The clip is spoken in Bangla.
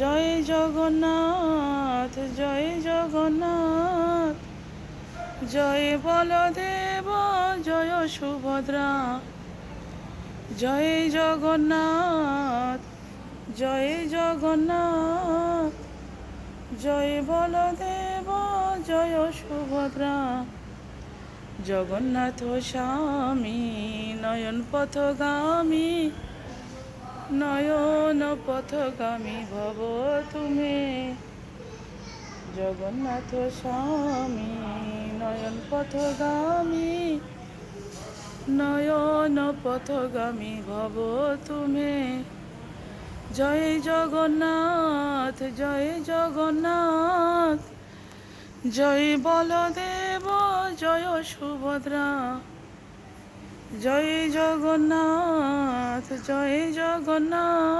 জয় জগন্নাথ জয় জগন্নাথ। জয় বলদেব, জয় সুভদ্রা। জয় জগন্নাথ জয় জগন্নাথ। জয় বলদেব, জয় সুভদ্রা। জগন্নাথ স্বামী নয়ন পথগামী নয়ন পথগামী ভব তুমি। জগন্নাথ স্বামী নয়ন পথগামী নয়ন পথগামী ভব তুমি। জয় জগন্নাথ জয় জগন্নাথ, জয় বলদেব, জয় সুভদ্রা। জয় জগন্নাথ জয় জগন্নাথ।